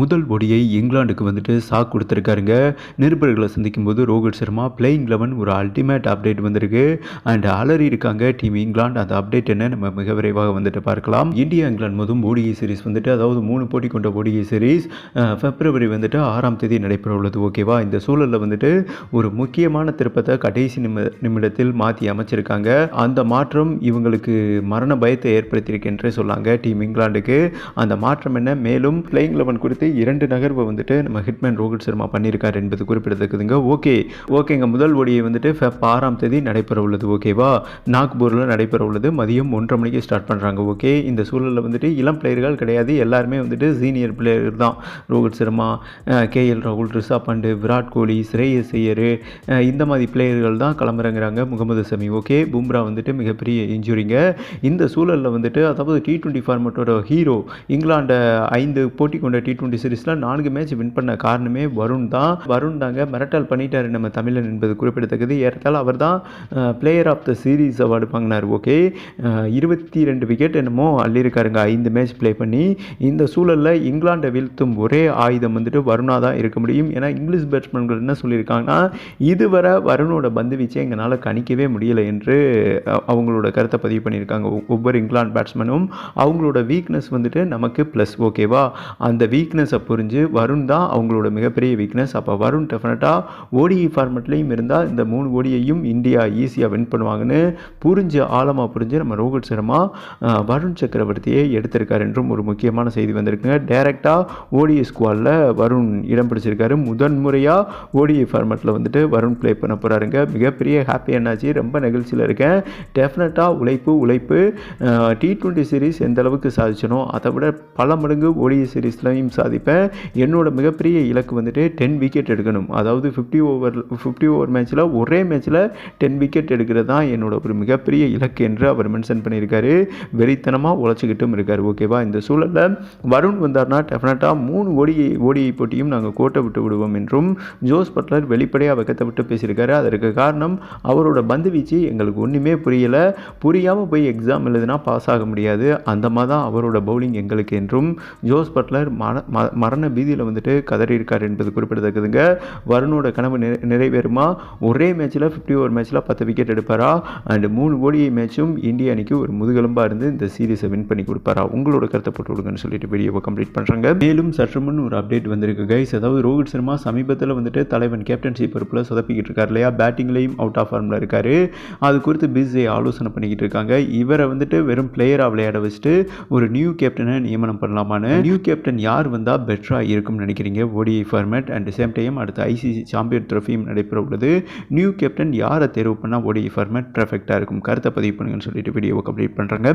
முதல் ஒடியை இங்கிலாந்துக்கு வந்துட்டு சாக் கொடுத்துருக்காருங்க. நிருபர்களை சந்திக்கும் போது ரோஹித் சர்மா பிளேயிங் லெவன் ஒரு அல்டிமேட் அப்டேட் வந்திருக்கு. அண்ட் அலறி இருக்காங்க டீம் இங்கிலாந்து. அந்த அப்டேட் என்ன? நம்ம மிக விரைவாக வந்துட்டு பார்க்கலாம். இந்தியா இங்கிலாந்து முதல் ஓடிஐ சீரிஸ் வந்துட்டு அதாவது மூணு போட்டி கொண்ட ஓடிஐ சீரிஸ் பிப்ரவரி வந்துட்டு ஆறாம் தேதி நடைபெற உள்ளது. ஓகேவா இந்த சூழலில் வந்துட்டு ஒரு முக்கியமான திருப்பத்தை கடைசி நிமி நிமிடத்தில் மாற்றி அமைச்சிருக்காங்க. அந்த மாற்றம் இவங்களுக்கு மரண பயத்தை ஏற்படுத்தியிருக்கின்றே சொல்லாங்க டீம் இங்கிலாந்துக்கு. அந்த மாற்றம் என்ன? மேலும் பிளேயிங் லெவன் குறித்து இரண்டு நகர்வை வந்துட்டு நம்ம ஹிட்மேன் ரோஹித் சர்மா பண்ணியிருக்காரு என்பது குறிப்பிடத்தக்கதுங்க. ஓகே ஓகேங்க. முதல் ஒடியை வந்துட்டு ஃபெப் ஆறாம் தேதி நடைபெற உள்ளது. ஓகேவா? நாக்பூரில் நடைபெற உள்ளது. மதியம் ஒன்றரை மணிக்கு ஸ்டார்ட் பண்ணுறாங்க ஓகே இந்த சூழலில் வந்துட்டு இளம் பிளேயர்கள் கிடையாது. எல்லாருமே வந்துட்டு சீனியர் பிளேயர் தான். ரோஹித் சர்மா கே எல் ராகுல் ரிஷப் பண்டு விராட் கோலி ஸ்ரேயஸ் ஐயர் இந்த மாதிரி பிளேயர்கள் தான் கிளம்புறங்கிறாங்க முகமது சமி. ஓகே பும்ரா வந்துட்டு மிகப்பெரிய இன்ஜுரிங்க இந்த சூழலில் வந்துட்டு அதாவது டி டுவெண்ட்டி ஃபார்மேட்டோட ஹீரோ இங்கிலாண்டை ஐந்து போட்டி கொண்ட டி ட்வெண்ட்டி சீரீஸில் நான்கு மேட்ச் வின் பண்ண காரணமே வருண் தான். வருண் தாங்க மிரட்டல் பண்ணிட்டார் நம்ம தமிழன் என்பது குறிப்பிடத்தக்கது. ஏறத்தால் அவர் தான் player of the series award வாங்கினார். ஓகே. இருபத்தி ரெண்டு விக்கெட் என்னமோ அள்ளியிருக்காருங்க. ஐந்து மேட்ச் ப்ளே பண்ணி இந்த சூழலில் இங்கிலாண்டை வீழ்த்தும் ஒரே ஆயுதம் வந்துட்டு வருணா தான் இருக்க முடியும். ஏன்னா இங்கிலீஷ் பேட்ஸ்மேன்கள் என்ன சொல்லியிருக்காங்கன்னா இதுவரை வருணோட பந்து வீச்சை எங்களால் கணிக்கவே முடியலை என்று அவங்களோட கருத்தை பதிவு பண்ணியிருக்காங்க. ஒவ்வொரு இங்கிலாந்து பேட்ஸ்மேனும் அவங்களோட வீக்னஸ் வந்துட்டு நமக்கு ப்ளஸ் ஓகேவா? அந்த வீக்னஸ் புரிஞ்சு வருண் தான் அவங்களோட மிகப்பெரிய வீக்னஸ் அப்போ வருண் டெஃபினட்டாக ஓடிஇ ஃபார்மெட்லேயும் இருந்தால் இந்த மூணு ஓடியையும் இந்தியா ஈஸியாக வின் பண்ணுவாங்கன்னு புரிஞ்சு ஆழமாக புரிஞ்சு நம்ம ரோஹித் சர்மா வருண் சக்கரவர்த்தியை எடுத்திருக்காரு என்றும் ஒரு முக்கியமான செய்தி வந்திருக்குங்க. டைரெக்டாக ஓடிஐ ஸ்குவாடில் வருண் இடம் பிடிச்சிருக்காரு. முதன் முறையாக ஓடிஐ ஃபார்மெட்டில் வந்துட்டு வருண் ப்ளே பண்ண போகிறாருங்க மிகப்பெரிய ஹாப்பி என்னாச்சு ரொம்ப நிகழ்ச்சியில் இருக்கேன். டெஃபினட்டாக உழைப்பு உழைப்பு டி டுவெண்ட்டி சீரிஸ் எந்த அளவுக்கு சாதிச்சனோ அதை விட பல மடங்கு ஓடிஐ சீரீஸ்லையும் சாதிப்பேன் என்னோட மிகப்பெரிய இலக்கு வந்துட்டு டென் விக்கெட் எடுக்கணும். அதாவது ஃபிஃப்டி ஓவர் ஃபிஃப்டி ஓவர் மேட்ச்சில் ஒரே மேட்ச்சில் டென் விக்கெட் எடுக்கிறது தான் என்னோட ஒரு மிகப்பெரிய இலக்கு என்று அவர் மென்ஷன் பண்ணியிருக்காரு. வெறித்தனமாக உழைச்சிக்கிட்டும் இருக்கார். ஓகேவா இந்த சூழலில் வருண் வந்தார்னா டெஃபினட்டாக மூணு ஓடியை ஓடிஐ போட்டியும் நாங்கள் கோட்டை விட்டு விடுவோம் என்றும் ஜோஸ் பட்லர் வெளிப்படையாக வெக்கத்தை விட்டு பேசியிருக்காரு. அதற்கு காரணம் அவரோட பந்து வீச்சு எங்களுக்கு ஒன்றுமே புரியலை. புரியாமல் போய் எக்ஸாம் எழுதுனா பாஸ் ஆக முடியாது. அந்த மாதிரி தான் அவரோட பவுலிங் எங்களுக்கு என்றும் ஜோஸ் பட்லர் மன ம- மரண பீதியில் வந்துட்டு கதறி இருக்கார் என்பது குறிப்பிடத்தக்கதுங்க. வருணோட கனவு நிறை நிறைவேறுமா? ஒரே மேட்ச்சில் ஃபிஃப்டி ஓவர் மேட்ச்சில் பத்து விக்கெட் எடுப்பாரா? அண்டு மூணு ஓடிஐ மேட்சும் இந்திய அணிக்கு ஒரு முதுகெலும்பாக இருந்து இந்த சீரீஸை வின் பண்ணி கொடுப்பாரா? உங்களோட கருத்தை போட்டு விடுங்கன்னு சொல்லிட்டு வீடியோவை கம்ப்ளீட் பண்ணுறாங்க மேலும் சற்று முன் ஒரு அப்டேட் வந்திருக்கு கைஸ் அதாவது ரோஹித் சர்மா சமீபத்தில் வந்துட்டு தலைவன் கேப்டன்ஷிப் பொறுப்பில் சொதப்பிக்கிட்டு இருக்கார் இல்லையா? பேட்டிங்லேயும் அவுட் ஆஃப் ஃபார்மில் இருக்கார். அது குறித்து பிஸி ஆலோசனை பண்ணிக்கிட்டு இருக்காங்க. இவரை வந்துட்டு வெறும் பிளேயராக விளையாட வச்சுட்டு ஒரு நியூ கேப்டனை நியமனம் பண்ணலாமான்னு. நியூ கேப்டன் யார் வந்தால் பெட்டராக இருக்கும்னு நினைக்கிறீங்க. ODI format and same time அடுத்த ஐசிசி சாம்பியன் ட்ரோஃபியும் நடைபெற உள்ளது. நியூ கேப்டன் யாரை தேர்வு பண்ணால் ஓடிஐ ஃபார்மேட் பர்ஃபெக்டாக இருக்கும்? கருத்தை பதிவு பண்ணுங்கன்னு சொல்லிட்டு வீடியோவை கம்ப்ளீட் பண்ணுறாங்க